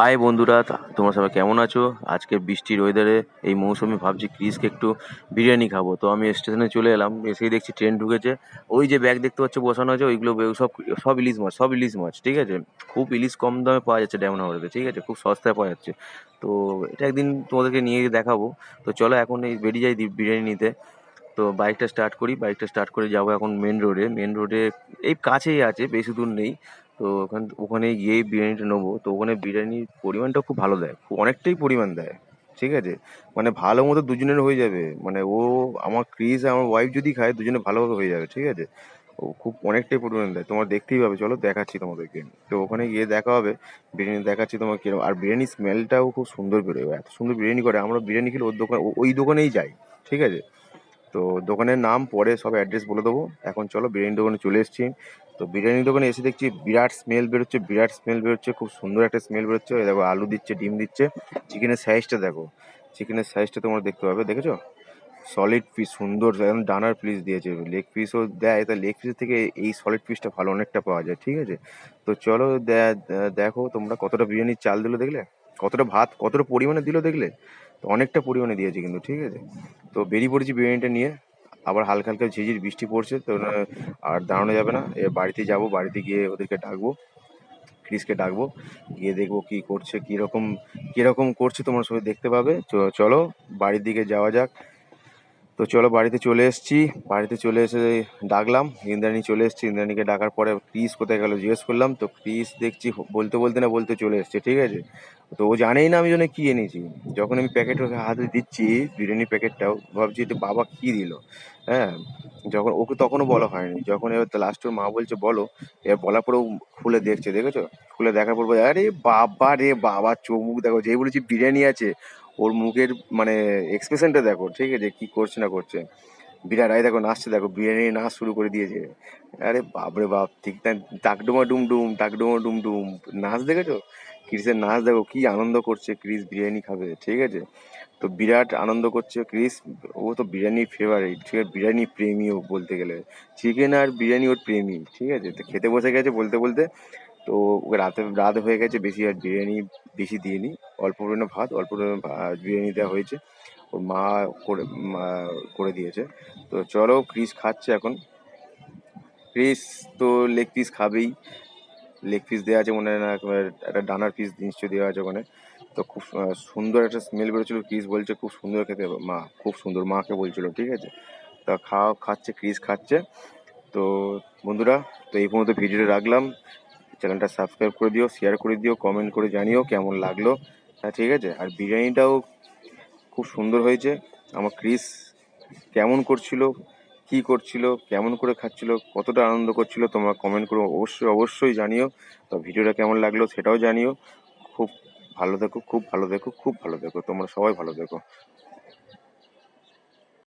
High বন্ধুরা তোমরা সবাই কেমন আছো? আজকে বৃষ্টির ওয়েদারে এই মৌসুমে ভাবছি ক্রিসকে একটু বিরিয়ানি খাব। তো আমি স্টেশনে চলে এলাম, এসেই দেখছি ট্রেন ঢুকেছে। ওই যে ব্যাগ দেখতে পাচ্ছ বসানো আছে, ওইগুলো সব সব ইলিশ মাছ, সব ইলিশ মাছ, ঠিক আছে? খুব ইলিশ কম দামে পাওয়া যাচ্ছে হাওড়াতে ঠিক আছে? খুব সস্তায় পাওয়া যাচ্ছে। তো এটা একদিন তোমাদেরকে নিয়ে দেখাবো। তো চলো এখন এই বেরিয়ে যাই বিরিয়ানি নিতে। তো বাইকটা স্টার্ট করি বাইকটা স্টার্ট করে যাব এখন মেন রোডে মেন রোডে এই কাছেই আছে, বেশি দূর নেই। তো ওখান ওখানে গিয়ে বিরিয়ানিটা নেব। তো ওখানে বিরিয়ানির পরিমাণটা খুব ভালো দেয়। খুব অনেকটাই পরিমাণ দেয়। ঠিক আছে? মানে ভালো মতো দুজনের হয়ে যাবে। মানে ও, আমার ক্রিস আমার ওয়াইফ যদি খায়, দুজনে ভালোভাবে হয়ে যাবে। ঠিক আছে? ও খুব অনেকটাই পরিমাণ দেয়। তোমার দেখতেই পাবে। চলো দেখাচ্ছি তোমাদেরকে। তো ওখানে গিয়ে দেখা হবে। বিরিয়ানি দেখাচ্ছি তোমার কীরকম আর বিরিয়ানির স্মেলটাও খুব সুন্দর বেরোয়। এত সুন্দর বিরিয়ানি করে। আমরা বিরিয়ানি খেলে ওর দোকান ওই দোকানেই যাই। ঠিক আছে? তো দোকানের নাম, পরে সব অ্যাড্রেস বলে দেবো। এখন চলো বিরিয়ানি দোকানে চলে এসেছি। তো বিরিয়ানি দোকানে এসে দেখছি বিরাট স্মেল বেরোচ্ছে, বিরাট স্মেল বেরোচ্ছে, খুব সুন্দর একটা স্মেল বেরোচ্ছে। দেখো আলু দিচ্ছে, ডিম দিচ্ছে। চিকেনের সাইজটা দেখো। চিকেনের সাইজটা তোমরা দেখতে পাবে, দেখেছ? সলিড পিস সুন্দর, একদম ডানার পিস দিয়েছে। লেগ পিসও দেয়, তা লেগ পিস থেকে এই সলিড পিসটা ভালো অনেকটা পাওয়া যায়, ঠিক আছে? তো চলো দেখো তোমরা কতটা বিরিয়ানির চাল দিলো দেখলে? কতটা ভাত, কতটা পরিমাণে দিলো দেখলে? তো অনেকটা পরিমাণে দিয়েছে কিন্তু, ঠিক আছে? তো বেরিয়ে পড়েছি বিরিয়ানিটা নিয়ে, আবার হালকা হালকা ঝিঝির বৃষ্টি পড়ছে, তো আর দাঁড়ানো যাবে না। এ বাড়িতে যাব, বাড়িতে গিয়ে ওদেরকে ডাকবো, ক্রিসকে ডাকবো, গিয়ে দেখব কি করছে, কীরকম কীরকম করছে, তোমরা সবাই দেখতে পাবে। চলো, বাড়ির দিকে যাওয়া যাক। তো চলো বাড়িতে চলে এসেছি। বাড়িতে চলে এসে ডাকলাম। ইন্দ্রাণী চলে এসেছি। ইন্দ্রাণীকে ডাকার পরে ক্রিস কোথায় গেল জিজ্ঞেস করলাম। তো ক্রিস দেখছি বলতে বলতে না বলতে চলে এসছে, ঠিক আছে? তো ও জানেই না আমি জন্য কী এনেছি। যখন আমি প্যাকেট ওকে হাতে দিচ্ছি, বিরিয়ানি প্যাকেটটাও, ভাবছি যে বাবা কী দিল? হ্যাঁ? যখন ওকে তখনও বলা হয়নি। যখন এবার লাস্ট ওর মা বলছে, বলো। এবার বলার পরেও খুলে দেখছে, দেখেছ? খুলে দেখার পর আরে বাবা রে বাবা, চোখ মুখ দেখো, যেই বলেছি বিরিয়ানি আছে ওর মুখের মানে এক্সপ্রেশনটা দেখো, ঠিক আছে? কি করছে না করছে? বিরাট আয় দেখো, নাচছে, দেখো, বিরিয়ানি নাচ শুরু করে দিয়েছে। আরে বাপরে বাপ, ঠিক তাই, টাকডুমা ডুম ডুম, টাকডুমা ডুম ডুম। নাচ দেখেছ? ক্রিসের নাচ দেখো, কি আনন্দ করছে, ক্রিস বিরিয়ানি খাবে, ঠিক আছে? তো বিরাট আনন্দ করছে, ক্রিস, ও তো বিরিয়ানির ফেভারিট ঠিক আছে? বিরিয়ানি প্রেমীও বলতে গেলে। চিকেন আর বিরিয়ানি ওর প্রেমী, ঠিক আছে? তো খেতে বসে গেছে বলতে বলতে তো ওকে রাতে, রাত হয়ে গেছে, বেশি আর বিরিয়ানি বেশি দিইনি। অল্প পরিমাণে ভাত, অল্প পরিমাণে বিরিয়ানি দেওয়া হয়েছে। ওর মা করে করে দিয়েছে। তো চলো, ক্রিস খাচ্ছে এখন। ক্রিস তো লেগ পিস খাবেই। লেগ পিস দেওয়া আছে মনে হয় না একটা ডানার পিস নিশ্চয়ই দেওয়া আছে ওখানে। তো খুব সুন্দর একটা স্মেল বেরোচ্ছিল। ক্রিস বলছে, খুব সুন্দর খেতে মা, খুব সুন্দর। মাকে বলছিল, ঠিক আছে? তা খাওয়া, খাচ্ছে, ক্রিস খাচ্ছে। তো বন্ধুরা, তো এই পর্যন্ত ভিডিওটা রাখলাম। চ্যানেলটা সাবস্ক্রাইব করে দিও শেয়ার করে দিও কমেন্ট করে জানিও কেমন লাগল। হ্যাঁ ঠিক আছে? আর বিরিয়ানিটাও খুব সুন্দর হয়েছে। আমার ক্রিস কেমন করছিল, কি করছিল, কেমন করে খাচ্ছিল, কতটা আনন্দ করছিল, তোমরা কমেন্ট করে অবশ্যই অবশ্যই জানিও। তো ভিডিওটা কেমন লাগল সেটাও জানিও। খুব ভালো দেখো খুব ভালো দেখো খুব ভালো দেখো তোমরা সবাই ভালো দেখো